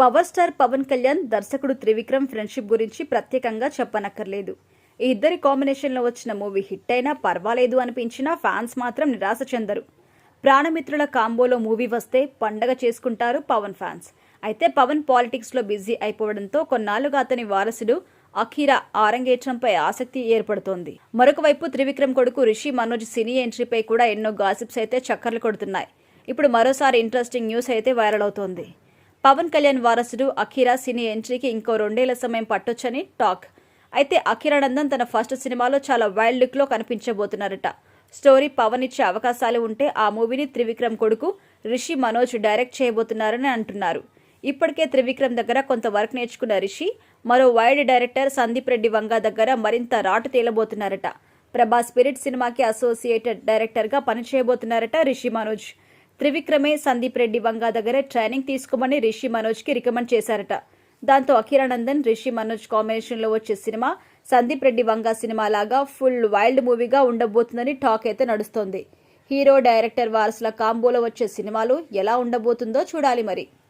Power star Pawan Kalyan దర్శకుడు Trivikram friendship గురించి ప్రత్యేకంగా చెప్పనక్కర్లేదు. ఈ ఇద్దరి కాంబినేషన్లో వచ్చిన మూవీ హిట్ అయినా పర్వాలేదు అనిపించినా ఫ్యాన్స్ మాత్రం నిరాశ చెందరు. ప్రాణమిత్రుల కాంబోలో మూవీ వస్తే పండగ చేసుకుంటారు పవన్ ఫ్యాన్స్. అయితే పవన్ పాలిటిక్స్లో బిజీ అయిపోవడంతో కొన్నాళ్ళుగా అతని వారసుడు అఖీరా ఆరంగేట్రంపై ఆసక్తి ఏర్పడుతోంది. మరొక వైపు త్రివిక్రమ్ కొడుకు రిషి మనోజ్ సినీ ఎంట్రీపై కూడా ఎన్నో గాసిప్స్ అయితే చక్కర్లు కొడుతున్నాయి. ఇప్పుడు మరోసారి ఇంట్రెస్టింగ్ న్యూస్ అయితే వైరల్ అవుతోంది. పవన్ కళ్యాణ్ వారసుడు అఖీరా సినీ ఎంట్రీకి ఇంకో రెండేళ్ళ సమయం పట్టొచ్చని టాక్. అయితే అఖీరానందన్ తన ఫస్ట్ సినిమాలో చాలా వైల్డ్ లుక్లో కనిపించబోతున్నారట. స్టోరీ పవన్ ఇచ్చే అవకాశాలు ఉంటే ఆ మూవీని త్రివిక్రమ్ కొడుకు రిషి మనోజ్ డైరెక్ట్ చేయబోతున్నారని అంటున్నారు. ఇప్పటికే త్రివిక్రమ్ దగ్గర కొంత వర్క్ నేర్చుకున్న రిషి మరో వైడ్ డైరెక్టర్ సందీప్ రెడ్డి వంగ దగ్గర మరింత రాటు తేలబోతున్నారట. ప్రభాస్ స్పిరిట్ సినిమాకి అసోసియేటెడ్ డైరెక్టర్గా పనిచేయబోతున్నారట రిషి మనోజ్. త్రివిక్రమే సందీప్ రెడ్డి వంగ దగ్గర ట్రైనింగ్ తీసుకోమని రిషి మనోజ్కి రికమెండ్ చేశారట. దాంతో అఖిరానందన్ రిషి మనోజ్ కాంబినేషన్లో వచ్చే సినిమా సందీప్ రెడ్డి వంగా సినిమా లాగా ఫుల్ వైల్డ్ మూవీగా ఉండబోతుందని టాక్ అయితే నడుస్తోంది. హీరో డైరెక్టర్ వారసుల కాంబోలో వచ్చే సినిమాలు ఎలా ఉండబోతుందో చూడాలి మరి.